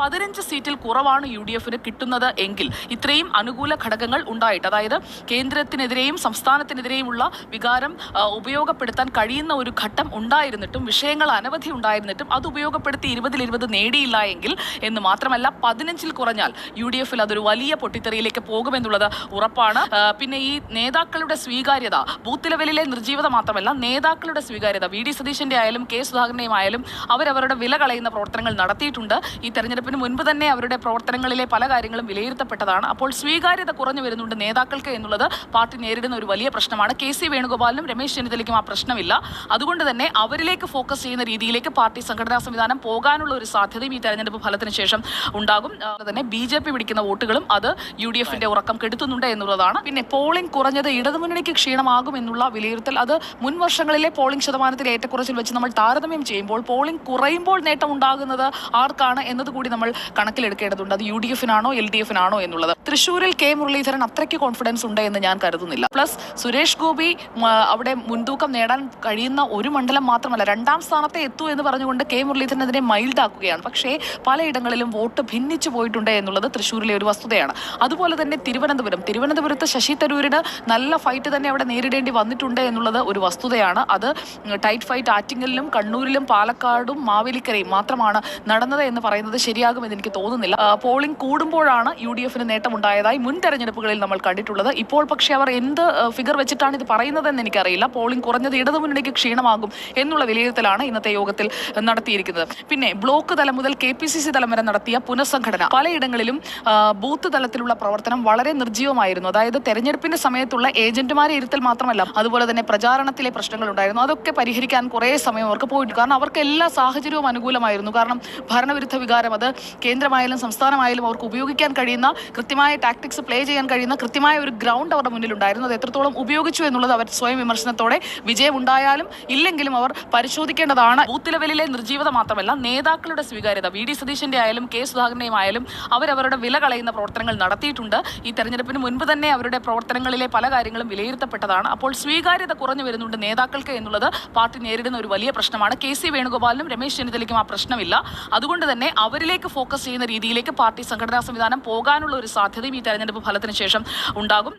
പതിനഞ്ച് സീറ്റിൽ കുറവാണ് യു ഡി എഫിന് കിട്ടുന്നത് എങ്കിൽ ഇത്രയും അനുകൂല ഘടകങ്ങൾ ഉണ്ടായിട്ട് അതായത് കേന്ദ്രത്തിനെതിരെയും സംസ്ഥാനത്തിനെതിരെയുമുള്ള വികാരം ഉപയോഗപ്പെടുത്താൻ കഴിയുന്ന ഒരു ഘട്ടം ഉണ്ടായിരുന്നിട്ടും വിഷയങ്ങൾ അനവധി ഉണ്ടായിരുന്നിട്ടും അത് ഉപയോഗപ്പെടുത്തി ഇരുപതിൽ ഇരുപത് നേടിയില്ല എങ്കിൽ എന്ന് മാത്രമല്ല പതിനഞ്ചിൽ കുറഞ്ഞാൽ യു ഡി എഫിൽ അതൊരു വലിയ പൊട്ടിത്തെറിയിലേക്ക് പോകുമെന്നുള്ളത് ഉറപ്പാണ്. പിന്നെ ഈ നേതാക്കളുടെ സ്വീകാര്യത ബൂത്ത് ലെവലിലെ നിർജീവത മാത്രമല്ല നേതാക്കളുടെ സ്വീകാര്യത വി ഡി സതീശന്റെ ആയാലും കെ സുധാകരന്റെയും ആയാലും അവരവരുടെ വില കളയുന്ന പ്രവർത്തനങ്ങൾ നടത്തിയിട്ടുണ്ട്. ഈ തെരഞ്ഞെടുപ്പിന് മുൻപ് തന്നെ അവരുടെ പ്രവർത്തനങ്ങളിലെ പല കാര്യങ്ങളും വിലയിരുത്തപ്പെട്ടതാണ്. അപ്പോൾ സ്വീകാര്യത കുറഞ്ഞു വരുന്നുണ്ട് നേതാക്കൾക്ക് എന്നുള്ളത് പാർട്ടി നേരിടുന്ന ഒരു വലിയ പ്രശ്നമാണ്. കെ സി വേണുഗോപാലിനും രമേശ് ചെന്നിത്തലയ്ക്കും ആ പ്രശ്നമില്ല. അതുകൊണ്ട് തന്നെ അവരിലേക്ക് ഫോക്കസ് ചെയ്യുന്ന രീതിയിലേക്ക് പാർട്ടി സംഘടനാ സംവിധാനം പോകാനുള്ള ഒരു സാധ്യതയും ഈ തെരഞ്ഞെടുപ്പ് ഫലത്തിന് ശേഷം ഉണ്ടാകും. തന്നെ ബി ജെ പി പിടിക്കുന്ന വോട്ടുകളും അത് യു ഡി എഫിന്റെ ഉറക്കം കെടുത്തുന്നുണ്ട് എന്നുള്ളതാണ്. പിന്നെ പോളിംഗ് കുറഞ്ഞത് ഇടതുമുന്നണിക്ക് ക്ഷീണമാകും എന്നുള്ള വിലയിരുത്തൽ. അത് മുൻ വർഷങ്ങളിലെ പോളിംഗ് ശതമാനത്തിൽ ഏറ്റക്കുറച്ചിൽ വെച്ച് നമ്മൾ താരതമ്യം ചെയ്യുമ്പോൾ പോളിംഗ് കുറയുമ്പോൾ നേട്ടം ഉണ്ടാകുന്നത് ആർക്കാണ് എന്നതുകൂടി നമ്മൾ കണക്കിലെടുക്കേണ്ടതുണ്ട്. അത് യു ഡി എഫിനാണോ എൽ ഡി എഫിനാണോ എന്നുള്ളത്. തൃശ്ശൂരിൽ കെ മുരളീധരൻ അത്രയ്ക്ക് കോൺഫിഡൻസ് ഉണ്ട് എന്ന് ഞാൻ കരുതുന്നില്ല. പ്ലസ് സുരേഷ് ഗോപി അവിടെ മുൻതൂക്കം നേടാൻ കഴിയുന്ന ഒരു മണ്ഡലം മാത്രമല്ല രണ്ടാം സ്ഥാനത്തെ എത്തൂ എന്ന് പറഞ്ഞുകൊണ്ട് കെ മുരളീധരൻ മൈൽഡ് ആക്കുകയാണ്. പക്ഷേ പലയിടങ്ങളിലും വോട്ട് ഭിന്നിച്ചു പോയിട്ടുണ്ട് എന്നുള്ളത് തൃശ്ശൂരിലെ ഒരു വസ്തുതയാണ്. അതുപോലെ തന്നെ തിരുവനന്തപുരം. തിരുവനന്തപുരത്ത് ശശി തരൂരിന് നല്ല ഫൈറ്റ് തന്നെ അവിടെ നേരിടേണ്ടി വന്നിട്ടുണ്ട് എന്നുള്ളത് ഒരു വസ്തുതയാണ്. അത് ടൈറ്റ് ഫൈറ്റ് ആറ്റിങ്ങലിലും കണ്ണൂരിലും പാലക്കാടും മാവേലിക്കരയും മാത്രമാണ് നടന്നത് എന്ന് പറയുന്നത് ശരിയാകുമെന്ന് എനിക്ക് തോന്നുന്നില്ല. പോളിംഗ് കൂടുമ്പോഴാണ് യു ഡി എഫിന് നേട്ടമുണ്ടായതായി മുൻ തെരഞ്ഞെടുപ്പുകളിൽ നമ്മൾ കണ്ടിട്ടുള്ളത്. ഇപ്പോൾ പക്ഷേ അവർ എന്ത് ഫിഗർ വെച്ചിട്ടാണ് ഇത് പറയുന്നതെന്ന് എനിക്കറിയില്ല. പോളിംഗ് കുറഞ്ഞത് ഇടതുമുന്നണിക്ക് ക്ഷീണമാകും എന്നുള്ള വിലയിരുത്തലാണ് ഇന്നത്തെ യോഗത്തിൽ നടത്തിയിരിക്കുന്നത്. പിന്നെ ബ്ലോക്ക് തലം മുതൽ കെ പി സി സി തലം വരെ നടത്തിയ പുനഃസംഘടന. പലയിടങ്ങളിലും ബൂത്ത് തലത്തിലുള്ള പ്രവർത്തനം വളരെ നിർജീവമായിരുന്നു. അതായത് തെരഞ്ഞെടുപ്പിന്റെ സമയത്തുള്ള ഏജന്റുമാരെ ഇരുത്തൽ മാത്രമല്ല അതുപോലെ തന്നെ പ്രചാരണത്തിലെ പ്രശ്നങ്ങൾ ഉണ്ടായിരുന്നു അതൊക്കെ പരിഹരിക്കാൻ കുറേ സമയം അവർക്ക് പോയിട്ട് കാരണം അവർക്ക് എല്ലാ സാഹചര്യവും അനുകൂലമായിരുന്നു. കാരണം ഭരണവിരുദ്ധ വികാരം അത് കേന്ദ്രമായാലും സംസ്ഥാനമായാലും അവർക്ക് ഉപയോഗിക്കാൻ കഴിയുന്ന കൃത്യമായ ടാക്ടിക്സ് പ്ലേ ചെയ്യാൻ കഴിയുന്ന കൃത്യമായ ഒരു ഗ്രൗണ്ട് അവരുടെ മുന്നിലുണ്ടായിരുന്നു. അത് എത്രത്തോളം ഉപയോഗിച്ചു എന്നുള്ളത് അവർ സ്വയം വിമർശനത്തോടെ വിജയം ഉണ്ടായാലും ഇല്ലെങ്കിലും അവർ പരിശോധിക്കേണ്ടതാണ്. ബൂത്ത് ലെവലിലെ നിർജീവത മാത്രമല്ല നേതാക്കളുടെ സ്വീകാര്യത. വി. ഡി. സതീശന്റെ ആയാലും കെ. സുധാകരന്റെയും ആയാലും അവരവരുടെ വില കളയുന്ന പ്രവർത്തനങ്ങൾ നടത്തിയിട്ടുണ്ട്. ഈ തെരഞ്ഞെടുപ്പിന് മുൻപ് തന്നെ അവരുടെ പ്രവർത്തനങ്ങളിലെ പല കാര്യങ്ങളും വിലയിരുത്തപ്പെട്ടതാണ്. അപ്പോൾ സ്വീകാര്യത കുറഞ്ഞു വരുന്നുണ്ട് നേതാക്കൾക്ക് എന്നുള്ളത് പാർട്ടി നേരിടുന്ന ഒരു വലിയ പ്രശ്നമാണ്. കെ. സി. വേണുഗോപാലിനും രമേശ് ചെന്നിത്തലയ്ക്കും ആ പ്രശ്നമില്ല. അതുകൊണ്ട് തന്നെ അവരിലേക്ക് ഫോക്കസ് ചെയ്യുന്ന രീതിയിലേക്ക് പാർട്ടി സംഘടനാ സംവിധാനം പോകാനുള്ള ഒരു സാധ്യതയും ഈ തെരഞ്ഞെടുപ്പ് ഫലത്തിന് ശേഷം ഉണ്ടാകും.